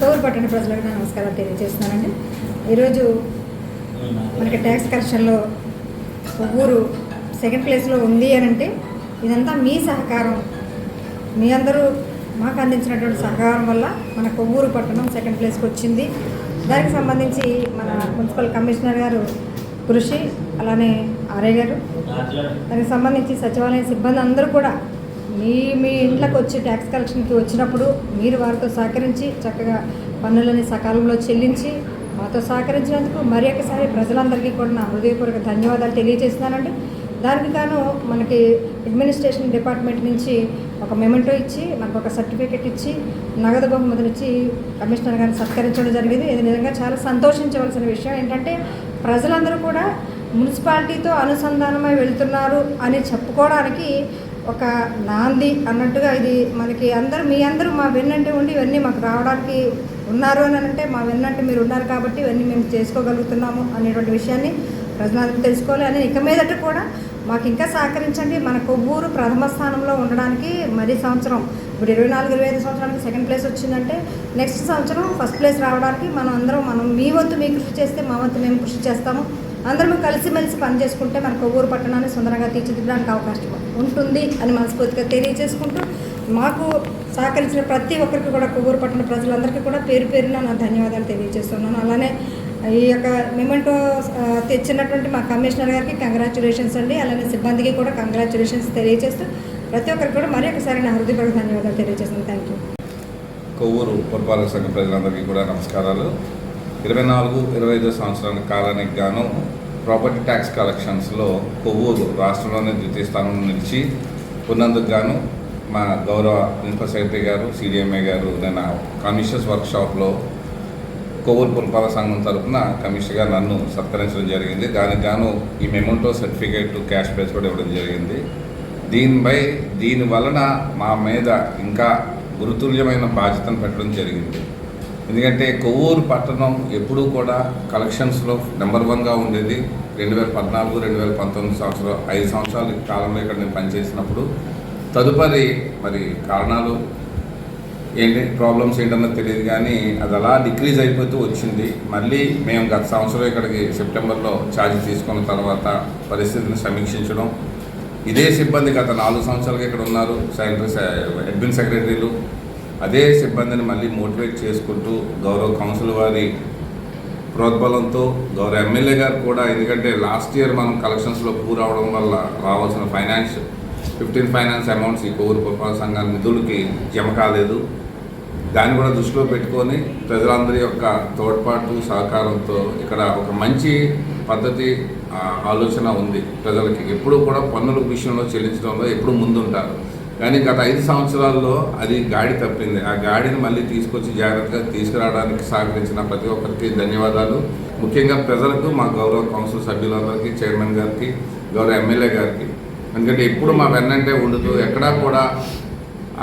కోవూరు పట్టణ ప్రజలకు నా నమస్కారాలు తెలియజేస్తున్నానండి. ఈరోజు మనకి ట్యాక్స్ కలెక్షన్లో ఊరు సెకండ్ ప్లేస్లో ఉంది అని అంటే ఇదంతా మీ సహకారం. మీ అందరూ మాకు అందించినటువంటి సహకారం వల్ల మన కొవ్వూరు పట్టణం సెకండ్ ప్లేస్కి వచ్చింది. దానికి సంబంధించి మన మున్సిపల్ కమిషనర్ గారు కృషి అలానే ఆర్య గారు దానికి సంబంధించి సచివాలయ సిబ్బంది అందరూ కూడా మీ మీ ఇంట్లోకి వచ్చి ట్యాక్స్ కలెక్షన్కి వచ్చినప్పుడు మీరు వారితో సహకరించి చక్కగా పన్నులని సకాలంలో చెల్లించి మాతో సహకరించినందుకు మరి ఒకసారి ప్రజలందరికీ కూడా నా హృదయపూర్వక ధన్యవాదాలు తెలియజేస్తున్నానండి. దానికి గాను మనకి అడ్మినిస్ట్రేషన్ డిపార్ట్మెంట్ నుంచి ఒక మెమెంటో ఇచ్చి మనకు ఒక సర్టిఫికెట్ ఇచ్చి నగదు బహుమతులు ఇచ్చి కమిషనర్ గారిని సత్కరించడం జరిగింది. ఇది నిజంగా చాలా సంతోషించవలసిన విషయం ఏంటంటే ప్రజలందరూ కూడా మున్సిపాలిటీతో అనుసంధానమై వెళ్తున్నారు అని చెప్పుకోవడానికి ఒక నాంది అన్నట్టుగా ఇది మనకి అందరూ మీ అందరూ మా వెన్నంటే ఉండి ఇవన్నీ మాకు రావడానికి ఉన్నారు అని అంటే మా వెన్నంటే మీరు ఉన్నారు కాబట్టి ఇవన్నీ మేము చేసుకోగలుగుతున్నాము అనేటువంటి విషయాన్ని ప్రజలందరూ తెలుసుకోవాలి. అని ఇక మీదట కూడా మాకు ఇంకా సహకరించండి. మన కొవ్వూరు ప్రథమ స్థానంలో ఉండడానికి మరీ సంవత్సరం ఇప్పుడు ఇరవై నాలుగు ఇరవై ఐదు సంవత్సరానికి సెకండ్ ప్లేస్ వచ్చిందంటే నెక్స్ట్ సంవత్సరం ఫస్ట్ ప్లేస్ రావడానికి మనం అందరం మనం మీ వంతు మీ కృషి చేస్తే మా వంతు మేము కృషి చేస్తాము. అందరం కలిసిమెలిసి పని చేసుకుంటే మన కొవ్వూరు పట్టణాన్ని సుందరంగా తీర్చిదిద్దడానికి అవకాశం ఉంటుంది అని మనస్ఫూర్తిగా తెలియజేసుకుంటూ మాకు సహకరించిన ప్రతి ఒక్కరికి కూడా కొవ్వూరు పట్టణ ప్రజలందరికీ కూడా పేరు పేరున నా ధన్యవాదాలు తెలియజేస్తున్నాను. అలానే ఈ యొక్క మెమెంటో తెచ్చినటువంటి మా కమిషనర్ గారికి కంగ్రాచులేషన్స్ అండి. అలానే సిబ్బందికి కూడా కంగ్రాచులేషన్స్ తెలియజేస్తూ ప్రతి ఒక్కరికి కూడా మరి ఒకసారి నా హృదయపూర్వక ధన్యవాదాలు తెలియజేస్తున్నాను. థ్యాంక్ యూ కొవ్వూరు పురపాలక సంఘ ప్రజలందరికీ కూడా నమస్కారాలు. ఇరవై నాలుగు ఇరవై ఐదు సంవత్సరాల కాలానికి గాను ప్రాపర్టీ ట్యాక్స్ కలెక్షన్స్లో కొవ్వూరు రాష్ట్రంలోనే ద్వితీయ స్థానంలో నిలిచి ఉన్నందుకు గాను మా గౌరవ ప్రిన్సిపల్ సెక్రటరీ గారు సిడిఎంఏ గారు నిన్న కమిషన్స్ వర్క్షాప్లో కొవ్వూరు పురపాలక సంఘం తరఫున కమిషన్గా నన్ను సత్కరించడం జరిగింది. దానికి గాను ఈ మెమోటో సర్టిఫికేట్ క్యాష్ ప్రైజ్ కూడా ఇవ్వడం జరిగింది. దీనిపై దీని వలన మా మీద ఇంకా గురుతుల్యమైన బాధ్యతను పెట్టడం జరిగింది. ఎందుకంటే కొవ్వూరు పట్టణం ఎప్పుడూ కూడా కలెక్షన్స్లో నెంబర్ వన్గా ఉండేది. రెండు వేల పద్నాలుగు రెండు వేల పంతొమ్మిది సంవత్సరం ఐదు సంవత్సరాల కాలంలో ఇక్కడ నేను పనిచేసినప్పుడు తదుపరి మరి కారణాలు ఏంటి ప్రాబ్లమ్స్ ఏంటన్నది తెలియదు కానీ అది అలా డిక్రీజ్ అయిపోతూ వచ్చింది. మళ్ళీ మేము గత సంవత్సరం ఇక్కడికి సెప్టెంబర్లో ఛార్జ్ తీసుకున్న తర్వాత పరిస్థితిని సమీక్షించడం. ఇదే సిబ్బంది గత నాలుగు సంవత్సరాలుగా ఇక్కడ ఉన్నారు. సెక్రటరీ అడ్మిన్ సెక్రటరీలు అదే సిబ్బందిని మళ్ళీ మోటివేట్ చేసుకుంటూ గౌరవ కౌన్సిల్ వారి ప్రోద్బలంతో గౌరవ ఎమ్మెల్యే గారు కూడా ఎందుకంటే లాస్ట్ ఇయర్ మనం కలెక్షన్స్లో పూర్ అవడం వల్ల రావాల్సిన ఫైనాన్స్ ఫిఫ్టీన్ ఫైనాన్స్ అమౌంట్స్ ఈ కోవూరు పురపాలక సంఘాల నిధులకి జమ కాలేదు. దాన్ని కూడా దృష్టిలో పెట్టుకొని ప్రజలందరి యొక్క తోడ్పాటు సహకారంతో ఇక్కడ ఒక మంచి పద్ధతి ఆలోచన ఉంది. ప్రజలకి ఎప్పుడూ కూడా పన్నుల విషయంలో చెల్లించడంలో ఎప్పుడు ముందుంటారు. కానీ గత ఐదు సంవత్సరాల్లో అది గాడి తప్పింది. ఆ గాడిని మళ్ళీ తీసుకొచ్చి జాగ్రత్తగా తీసుకురావడానికి సహకరించిన ప్రతి ఒక్కరికి ధన్యవాదాలు. ముఖ్యంగా ప్రజలకు మా గౌరవ కౌన్సిల్ సభ్యులందరికీ చైర్మన్ గారికి గౌరవ ఎమ్మెల్యే గారికి. ఎందుకంటే ఎప్పుడు మా వెన్నంటే ఉండదు. ఎక్కడా కూడా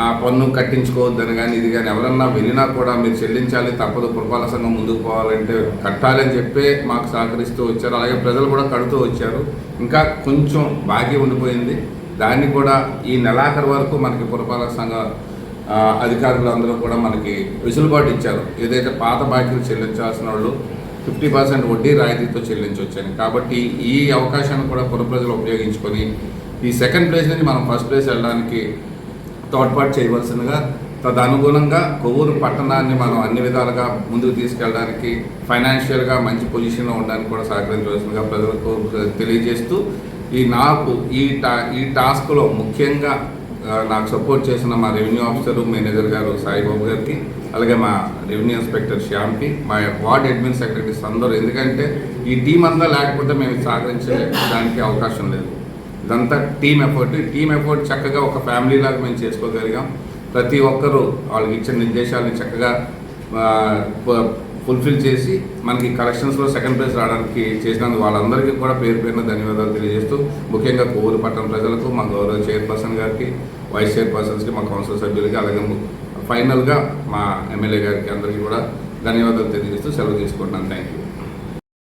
ఆ పన్ను కట్టించుకోవద్దని కానీ ఇది కానీ ఎవరన్నా వెళ్ళినా కూడా మీరు చెల్లించాలి తప్పదు. పురపాలక సంఘం ముందుకు పోవాలంటే కట్టాలని చెప్పే మాకు సహకరిస్తూ వచ్చారు. అలాగే ప్రజలు కూడా కడుతూ వచ్చారు. ఇంకా కొంచెం బాకీ ఉండిపోయింది. దాన్ని కూడా ఈ నెలాఖరు వరకు మనకి పురపాలక సంఘ అధికారులు అందరూ కూడా మనకి వెసులుబాటు ఇచ్చారు. ఏదైతే పాత బాకీలు చెల్లించాల్సిన వాళ్ళు ఫిఫ్టీ పర్సెంట్ వడ్డీ రాయితీతో చెల్లించవచ్చని కాబట్టి ఈ అవకాశాన్ని కూడా పుర ప్రజలు ఉపయోగించుకొని ఈ సెకండ్ ప్లేస్ నుంచి మనం ఫస్ట్ ప్లేస్ వెళ్ళడానికి తోడ్పాటు చేయవలసిందిగా తదనుగుణంగా కొవ్వూరు పట్టణాన్ని మనం అన్ని విధాలుగా ముందుకు తీసుకెళ్ళడానికి ఫైనాన్షియల్గా మంచి పొజిషన్లో ఉండడానికి కూడా సహకరించవలసిందిగా ప్రజలకు తెలియజేస్తూ ఈ నాకు ఈ టా ఈ టాస్క్లో ముఖ్యంగా నాకు సపోర్ట్ చేసిన మా రెవెన్యూ ఆఫీసరు మేనేజర్ గారు సాయిబాబు గారికి అలాగే మా రెవెన్యూ ఇన్స్పెక్టర్ శ్యామ్కి మా వార్డ్ అడ్మిన్ సెక్రటరీస్ అందరూ. ఎందుకంటే ఈ టీం అంతా లేకపోతే మేము సహకరించడానికి అవకాశం లేదు. ఇదంతా టీం ఎఫర్ట్ టీం ఎఫర్ట్ చక్కగా ఒక ఫ్యామిలీ లాగా మేము చేసుకోగలిగాం. ప్రతి ఒక్కరూ వాళ్ళకి ఇచ్చిన నిర్దేశాలని చక్కగా ఫుల్ఫిల్ చేసి మనకి కలెక్షన్స్లో సెకండ్ ప్లేస్ రావడానికి చేసినందుకు వాళ్ళందరికీ కూడా పేరు పేరున ధన్యవాదాలు తెలియజేస్తూ ముఖ్యంగా కోవూరు పట్టణ ప్రజలకు మా గౌరవ చైర్పర్సన్ గారికి వైస్ చైర్పర్సన్స్కి మా కౌన్సిల్ సభ్యులకి అలాగే ఫైనల్గా మా ఎమ్మెల్యే గారికి అందరికీ కూడా ధన్యవాదాలు తెలియజేస్తూ సెలవు తీసుకుంటున్నాను. Thank you